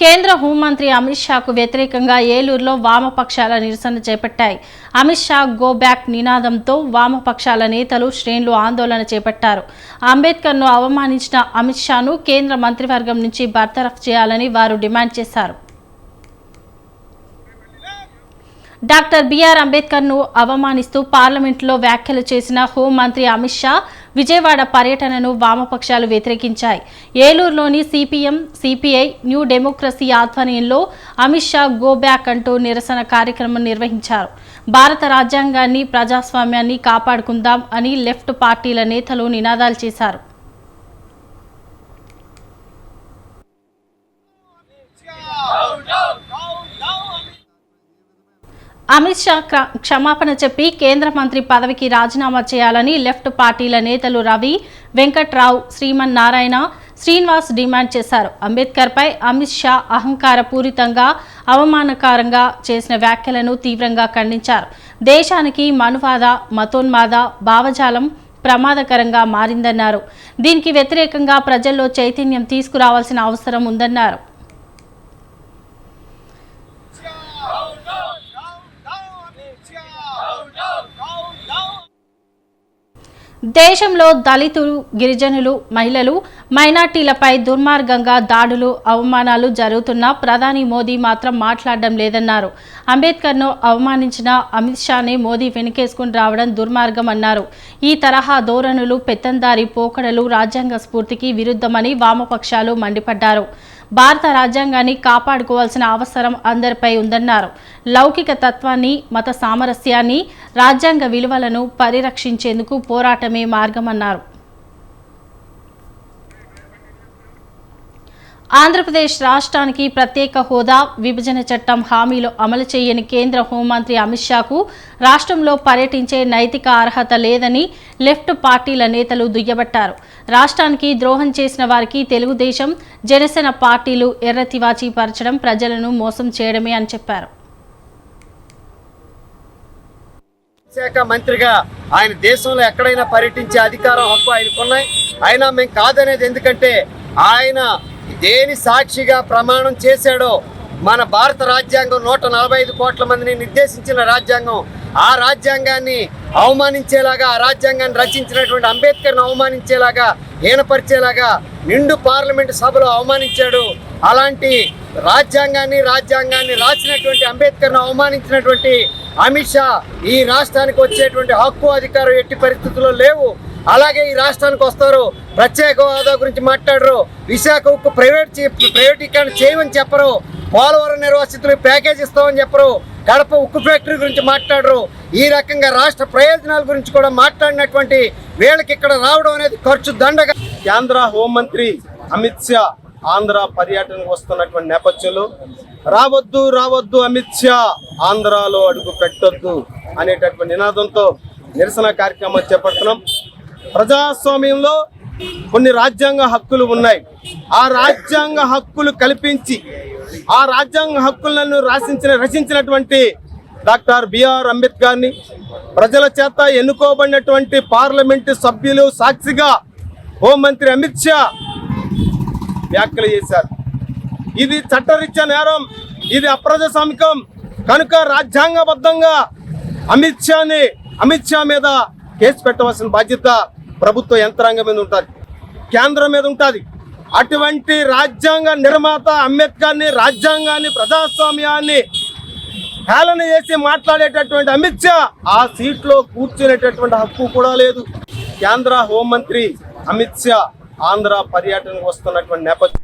కేంద్ర హోంమంత్రి అమిత్ షాకు వ్యతిరేకంగా ఏలూరులో వామపక్షాల నిరసన చేపట్టాయి. అమిత్ షా గో బ్యాక్ నినాదంతో వామపక్షాల నేతలు శ్రేణులు ఆందోళన చేపట్టారు. అంబేద్కర్ను అవమానించిన అమిత్ షాను కేంద్ర మంత్రివర్గం నుంచి బర్తరఫ్ చేయాలని వారు డిమాండ్ చేశారు. డాక్టర్ బిఆర్ అంబేద్కర్ను అవమానిస్తూ పార్లమెంట్లో వ్యాఖ్యలు చేసిన హోంమంత్రి అమిత్ షా విజయవాడ పర్యటనను వామపక్షాలు వ్యతిరేకించాయి. ఏలూరులోని సిపిఎం సిపిఐ న్యూ డెమోక్రసీ ఆధ్వర్యంలో అమిత్ షా గో బ్యాక్ అంటూ నిరసన కార్యక్రమం నిర్వహించారు. భారత రాజ్యాంగాన్ని ప్రజాస్వామ్యాన్ని కాపాడుకుందాం అని లెఫ్ట్ పార్టీల నేతలు నినాదాలు చేశారు. అమిత్ షా క్షమాపణ చెప్పి కేంద్ర మంత్రి పదవికి రాజీనామా చేయాలని లెఫ్ట్ పార్టీల నేతలు రవి వెంకట్రావు శ్రీమన్ నారాయణ శ్రీనివాస్ డిమాండ్ చేశారు. అంబేద్కర్పై అమిత్ షా అహంకారపూరితంగా అవమానకరంగా చేసిన వ్యాఖ్యలను తీవ్రంగా ఖండించారు. దేశానికి మనువాద మతోన్మాద భావజాలం ప్రమాదకరంగా మారిందన్నారు. దీనికి వ్యతిరేకంగా ప్రజల్లో చైతన్యం తీసుకురావాల్సిన అవసరం ఉందన్నారు. దేశంలో దళితులు గిరిజనులు మహిళలు మైనార్టీలపై దుర్మార్గంగా దాడులు అవమానాలు జరుగుతున్నా ప్రధాని మోదీ మాత్రం మాట్లాడడం లేదన్నారు. అంబేద్కర్ను అవమానించిన అమిత్ షాని మోదీ వెనుకేసుకుని రావడం దుర్మార్గం అన్నారు. ఈ తరహా ధోరణులు పెత్తందారి పోకడలు రాజ్యాంగ స్ఫూర్తికి విరుద్ధమని వామపక్షాలు మండిపడ్డారు. భారత రాజ్యాంగాన్ని కాపాడుకోవాల్సిన అవసరం అందరిపై ఉందన్నారు. లౌకిక తత్వాన్ని మత సామరస్యాన్ని రాజ్యాంగ విలువలను పరిరక్షించేందుకు పోరాటమే మార్గమన్నారు. ఆంధ్రప్రదేశ్ రాష్ట్రానికి ప్రత్యేక హోదా విభజన చట్టం హామీలు అమలు చేయని కేంద్ర హోంమంత్రి అమిత్ షాకు రాష్ట్రంలో పర్యటించే నైతిక అర్హత లేదని లెఫ్ట్ పార్టీల నేతలు దుయ్యబట్టారు. రాష్ట్రానికి ద్రోహం చేసిన వారికి తెలుగుదేశం జనసేన పార్టీలు ఎర్రతివాచి పరచడం ప్రజలను మోసం చేయడమే అని చెప్పారు. శాఖ మంత్రిగా ఆయన దేశంలో ఎక్కడైనా పర్యటించే అధికారం హక్కు ఆయనకున్నాయి. అయినా మేము కాదనేది ఎందుకంటే ఆయన దేని సాక్షిగా ప్రమాణం చేశాడో మన భారత రాజ్యాంగం నూట నలభై ఐదు కోట్ల మందిని నిర్దేశించిన రాజ్యాంగం ఆ రాజ్యాంగాన్ని అవమానించేలాగా ఆ రాజ్యాంగాన్ని రచించినటువంటి అంబేద్కర్ను అవమానించేలాగా హీనపరిచేలాగా నిండు పార్లమెంటు సభలో అవమానించాడు. అలాంటి రాజ్యాంగాన్ని రాజ్యాంగాన్ని రాసినటువంటి అంబేద్కర్ను అవమానించినటువంటి అమిత్ షా ఈ రాష్ట్రానికి వచ్చేటువంటి హక్కు అధికారం ఎట్టి పరిస్థితుల్లో లేవు. అలాగే ఈ రాష్ట్రానికి వస్తారు. ప్రత్యేక హోదా గురించి మాట్లాడరు. విశాఖ ఉక్కు ప్రైవేట్ చే- ప్రైవేటీకరణ చేయమని చెప్పరు. పోలవరం నిర్వాసితులకు ప్యాకేజ్ ఇస్తామని చెప్పరు. కడప ఉక్కు ఫ్యాక్టరీ గురించి మాట్లాడరు. ఈ రకంగా రాష్ట్ర ప్రయోజనాల గురించి కూడా మాట్లాడినటువంటి వీళ్ళకి ఇక్కడ రావడం అనేది ఖర్చు దండగా. కేంద్ర హోంమంత్రి అమిత్ షా ఆంధ్ర పర్యటనకు వస్తున్నటువంటి నేపథ్యంలో రావద్దు రావద్దు అమిత్ షా ఆంధ్రాలో అడుగు పెట్టొద్దు అనేటటువంటి నినాదంతో నిరసన కార్యక్రమం చేపడుతున్నాం. ప్రజాస్వామ్యంలో కొన్ని రాజ్యాంగ హక్కులు ఉన్నాయి. ఆ రాజ్యాంగ హక్కులు కల్పించి ఆ రాజ్యాంగ హక్కులను రాసించిన రచించినటువంటి డాక్టర్ బిఆర్ అంబేద్కర్ని ప్రజల చేత ఎన్నుకోబడినటువంటి పార్లమెంటు సభ్యులు సాక్షిగా హోంమంత్రి అమిత్ షా వ్యాఖ్యలు చేశారు. ఇది చట్టరీత్యా నేరం ఇది అప్రజాస్వామికం. కనుక రాజ్యాంగబద్ధంగా అమిత్ షాని అమిత్ షా మీద కేసు పెట్టవలసిన బాధ్యత ప్రభుత్వ యంత్రాంగం మీద ఉంటుంది. కేంద్రం మీద ఉంటుంది. అటువంటి రాజ్యాంగ నిర్మాత అంబేద్కర్ని రాజ్యాంగాన్ని ప్రజాస్వామ్యాన్ని హేళన చేసి మాట్లాడేటటువంటి అమిత్ షా ఆ సీట్లో కూర్చునేటటువంటి హక్కు కూడా లేదు. కేంద్ర హోంమంత్రి అమిత్ షా ఆంధ్ర పర్యటనకు వస్తున్నటువంటి నేపథ్యం.